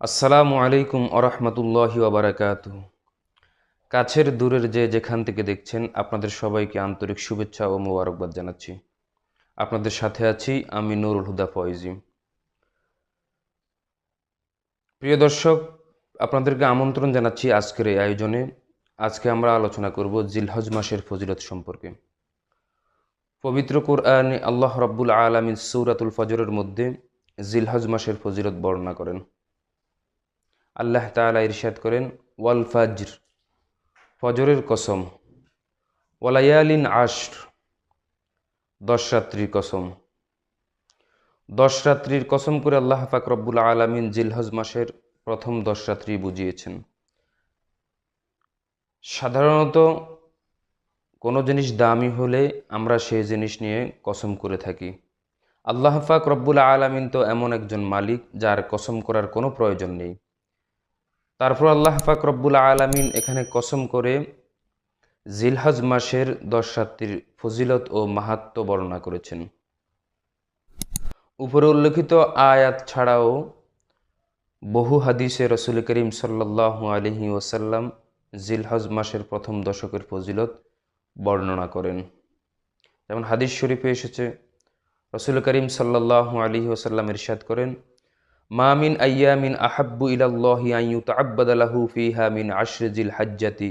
আসসালামু আলাইকুম আরহামতুল্লাহি ওবরাকাত কাছের দূরের যে যেখান থেকে দেখছেন, আপনাদের সবাইকে আন্তরিক শুভেচ্ছা ও মোবারকবাদ জানাচ্ছি। আপনাদের সাথে আছি আমি নুরুল হুদা ফয়জি প্রিয় দর্শক, আপনাদেরকে আমন্ত্রণ জানাচ্ছি আজকের এই আয়োজনে। আজকে আমরা আলোচনা করব জিলহজ মাসের ফজিলত সম্পর্কে। পবিত্র কোরআনে আল্লাহ রব্বুল আলমিন সৌরাতুল ফজরের মধ্যে জিলহজ মাসের ফজিলত বর্ণনা করেন। আল্লাহ তাআলা ইরশাদ করেন, ওয়াল ফাজর ফজরের কসম। ওয়ালায়ালিন আশর দশ রাত্রির কসম। দশ রাত্রির কসম করে আল্লাহ পাক রব্বুল আলমিন জিলহজ মাসের প্রথম দশ রাত্রি বুঝিয়েছেন। সাধারণত কোনো জিনিস দামি হলে আমরা সেই জিনিস নিয়ে কসম করে থাকি। আল্লাহ পাক রব্বুল আলমিন তো এমন একজন মালিক যার কসম করার কোনো প্রয়োজন নেই। তারপর আল্লাহ পাক রব্বুল আলমিন এখানে কসম করে জিলহজ মাসের দশ রাত্রির ফজিলত ও মাহাত্ম বর্ণনা করেছেন। উপরে উল্লেখিত আয়াত ছাড়াও বহু হাদিসে রসুল করিম সাল্লাহ আলহি ওসাল্লাম জিলহজ মাসের প্রথম দশকের ফজিলত বর্ণনা করেন। যেমন হাদিস শরীফে এসেছে রসুল করিম সাল্লাহ আলহি ওসাল্লাম ইরশাদ করেন মামিন আয়ামিন আহাব্বু ইলাল্লাহি আন ইউতাআব্বাদা লাহু ফিহা মিন আশরি জিল হাজ্জাতি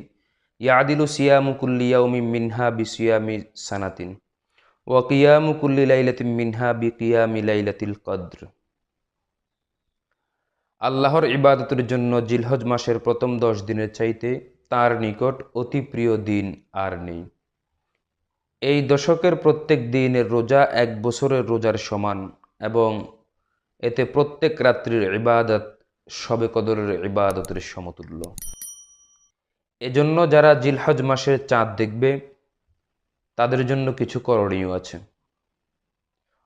ইয়াদিলু সিয়ামু কুল্লি ইয়াউমিন মিনহা বিসিয়ামি সানাতিন, ওয়া কিয়ামু কুল্লি লাইলাতিন মিনহা বিকিয়ামি লাইলাতিল কদ্র। আল্লাহর ইবাদতের জন্য জিলহজ মাসের প্রথম দশ দিনের চাইতে তার নিকট অতি প্রিয় দিন আর নেই। এই দশকের প্রত্যেক দিনের রোজা এক বছরের রোজার সমান এবং এতে প্রত্যেক রাত্রির ইবাদত সবে কদরের ইবাদতের সমতুল্য। এজন্য যারা জিলহজ মাসের চাঁদ দেখবে, তাদের জন্য কিছু করণীয় আছে।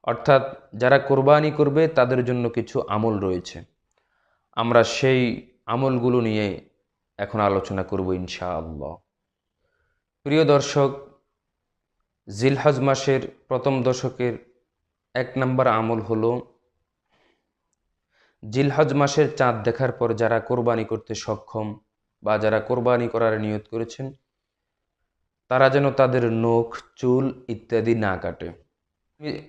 অর্থাৎ যারা কোরবানি করবে, তাদের জন্য কিছু আমল রয়েছে। আমরা সেই আমলগুলো নিয়ে এখন আলোচনা করব ইনশাআল্লাহ। প্রিয় দর্শক জিলহজ মাসের প্রথম দশকের এক নম্বর আমল হল, জিলহজ মাসের চাঁদ দেখার পর যারা কোরবানি করতে সক্ষম বা যারা কোরবানি করার নিয়ত করেছেন, তারা যেন তাদের নখ, চুল ইত্যাদি না কাটে।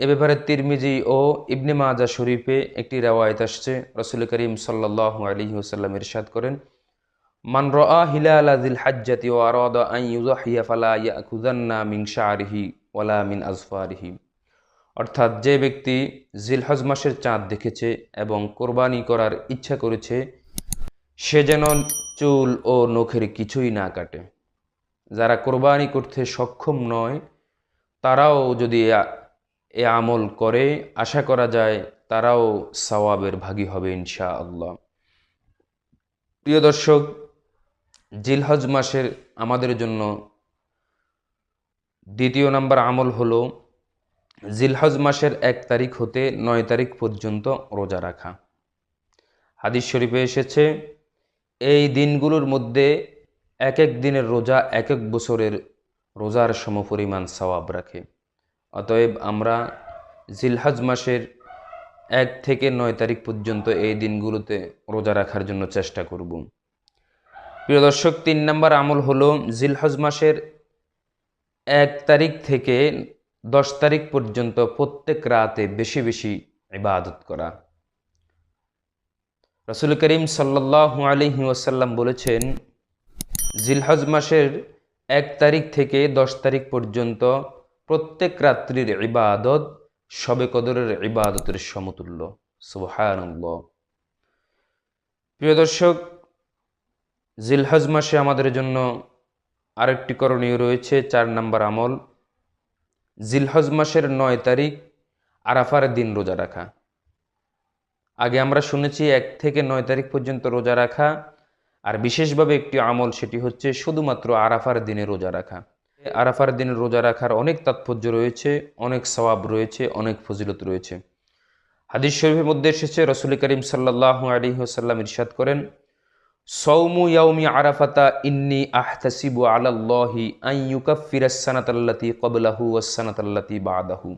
এ ব্যাপারে তিরমিজি ও ইবনে মাজা শরীফে একটি রেওয়ায়ত আসছে, রসুল করিম সাল্লাহ আলী ওসাল্লাম ইরশাদ করেন মান রা হিলাল জিল হাজ্জাতি ও আরদ আই ইউজাহিয়া ফালা ইয়াকুজান্না মিন শারিহি ওয়ালা মিন আজফারিহি। অর্থাৎ যে ব্যক্তি জিলহজ মাসের চাঁদ দেখেছে এবং কোরবানি করার ইচ্ছা করেছে, সে যেন চুল ও নখের কিছুই না কাটে। যারা কোরবানি করতে সক্ষম নয়, তারাও যদি এ আমল করে, আশা করা যায় তারাও সওয়াবের ভাগী হবে ইনশা আল্লাহ প্রিয় দর্শক জিলহজ মাসের আমাদের জন্য দ্বিতীয় নাম্বার আমল হলো জিলহজ মাসের এক তারিখ হতে নয় তারিখ পর্যন্ত রোজা রাখা। হাদিস শরীফে এসেছে, এই দিনগুলোর মধ্যে এক এক দিনের রোজা এক এক বছরের রোজার সমপরিমাণ সওয়াব রাখে। অতএব আমরা জিলহজ মাসের এক থেকে নয় তারিখ পর্যন্ত এই দিনগুলোতে রোজা রাখার জন্য চেষ্টা করব। প্রিয় দর্শক, তিন নম্বর আমল হলো জিলহজ মাসের এক তারিখ থেকে দশ তারিখ পর্যন্ত প্রত্যেক রাতে বেশি বেশি ইবাদত করা। রসুল করিম সাল্লাহ আলহি ওয়াসাল্লাম বলেছেন, জিলহজ মাসের এক তারিখ থেকে দশ তারিখ পর্যন্ত প্রত্যেক রাত্রির ইবাদত সবে কদরের ইবাদতের সমতুল্য। সুবহানাল্লাহ। প্রিয় দর্শক জিলহজ মাসে আমাদের জন্য আরেকটি করণীয় রয়েছে, চার নম্বর আমল। জিলহজ মাসের নয় তারিখ, আরাফার দিন রোজা রাখা। আগে আমরা শুনেছি এক থেকে নয় তারিখ পর্যন্ত রোজা রাখা, আর বিশেষভাবে একটি আমল সেটি হচ্ছে শুধুমাত্র আরাফার দিনে রোজা রাখা। আরাফার দিনে রোজা রাখার অনেক তাৎপর্য রয়েছে, অনেক সওয়াব রয়েছে, অনেক ফজিলত রয়েছে। হাদিস শরীফের মধ্যে এসেছে, রসুল করিম সাল্লাহ আলী সাল্লাম ইরশাদ করেন সৌমু ইয়াউমি আরাফাতা ইন্নি আহতাসিবু আলাল্লাহি আন ইউকাফিরাস সানাতাল্লাতি ক্বাবলাহু ওয়াস সানাতাল্লাতি বাদাহু।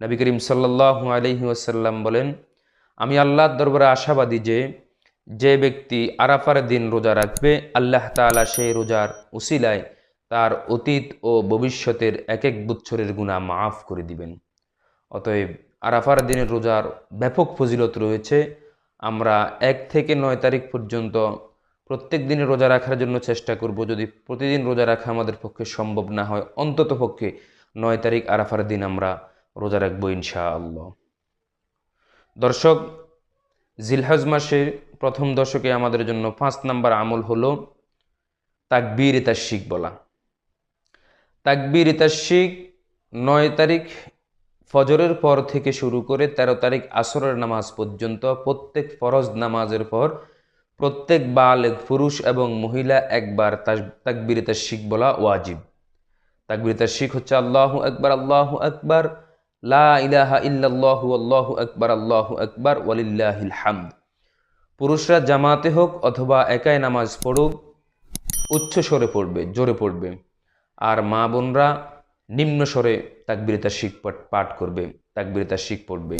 নবী করিম সাল্লাল্লাহু আলাইহি ওয়াসাল্লাম বলেন, আমি আল্লাহর দরবারে আশাবাদী যে যে ব্যক্তি আরাফার দিন রোজা রাখবে, আল্লাহ তাআলা সেই রোজার উসিলায় তার অতীত ও ভবিষ্যতের এক এক বছরের গুণা মাফ করে দিবেন। অতএব আরাফার দিনের রোজার ব্যাপক ফজিলত রয়েছে। আমরা এক থেকে নয় তারিখ পর্যন্ত প্রত্যেক দিনে রোজা রাখার জন্য চেষ্টা করব যদি প্রতিদিন রোজা রাখা আমাদের পক্ষে সম্ভব না হয়, অন্তত পক্ষে নয় তারিখ আরাফার দিন আমরা রোজা রাখব ইনশাআল্লাহ। দর্শক, জিলহজ মাসের প্রথম দশকে আমাদের জন্য পাঁচ নাম্বার আমল হলো তাকবীর শিখ বলা। তাকবীর শিখ নয় তারিখ ফজরের পর থেকে শুরু করে ১৩ তারিখ আসরের নামাজ পর্যন্ত প্রত্যেক ফরজ নামাজের পর প্রত্যেক বালেগ পুরুষ এবং মহিলা একবার তাকবীর শিখ বলা ওয়াজিব। তাকবীর শিখ হচ্ছে আল্লাহ আকবার আল্লাহ আকবার, লা ইলাহা ইল্লাল্লাহু আল্লাহু আকবার আল্লাহু আকবার, ওয়ালিল্লাহিল হামদ। পুরুষরা জামাতে হোক অথবা একাই নামাজ পড়ুক উচ্চ স্বরে পড়বে, জোরে পড়বে। আর মা বোনরা নিম্ন স্বরে তাকবিরিতা শিখ পাঠ করবে তাকবিরিতা শিখ পড়বে।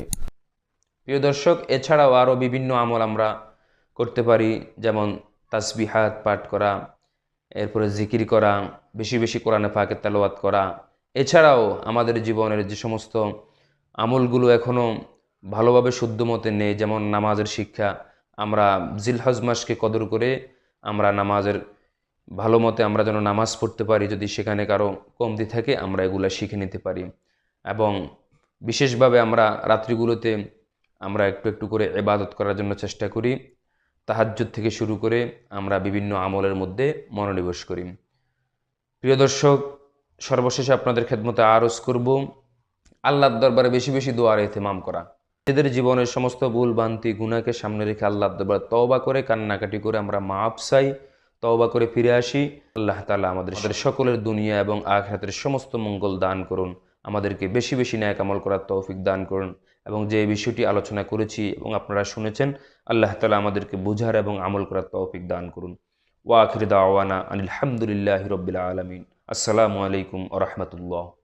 প্রিয় দর্শক, এছাড়াও আরও বিভিন্ন আমল আমরা করতে পারি, যেমন তাসবিহাত পাঠ করা, এরপরে জিকির করা, বেশি বেশি কোরআনে পাকে তেলাওয়াত করা। এছাড়াও আমাদের জীবনের যে সমস্ত আমলগুলো এখনও ভালোভাবে শুদ্ধ মতে নেই, যেমন নামাজের শিক্ষা, আমরা জিলহজ মাসকে কদর করে আমরা নামাজের ভালো মতে আমরা যেন নামাজ পড়তে পারি, যদি সেখানে কারও কমতি থাকে, আমরা এগুলো শিখে নিতে পারি। এবং বিশেষভাবে আমরা রাত্রিগুলোতে আমরা একটু একটু করে এবাদত করার জন্য চেষ্টা করি। তাহাজ্জুদ থেকে শুরু করে আমরা বিভিন্ন আমলের মধ্যে মনোনিবেশ করি। প্রিয় দর্শক, সর্বশেষে আপনাদের খেদমতে আরজ করব, আল্লাহর দরবারে বেশি বেশি দোয়ার এতেমাম করা। নিজেদের জীবনের সমস্ত ভুল বান্তি গুণাকে সামনে রেখে আল্লাহর দরবারে তওবা করে, কান্নাকাটি করে আমরা মাপ চাই। তওবা করে ফিরে আসি। আল্লাহ তালা আমাদের সকলের দুনিয়া এবং আখরাতের সমস্ত মঙ্গল দান করুন। আমাদেরকে বেশি বেশি ন্যায় কামল করার তৌফিক দান করুন। এবং যে বিষয়টি আলোচনা করেছি এবং আপনারা শুনেছেন, আল্লাহ তালা আমাদেরকে বুঝার এবং আমল করার তৌফিক দান করুন। ওয়াখির দাওয়ানা আনিল হামদুলিল্লাহ রবিল আলমিন। আসসালামু আলাইকুম আ রহমতুল্লাহ।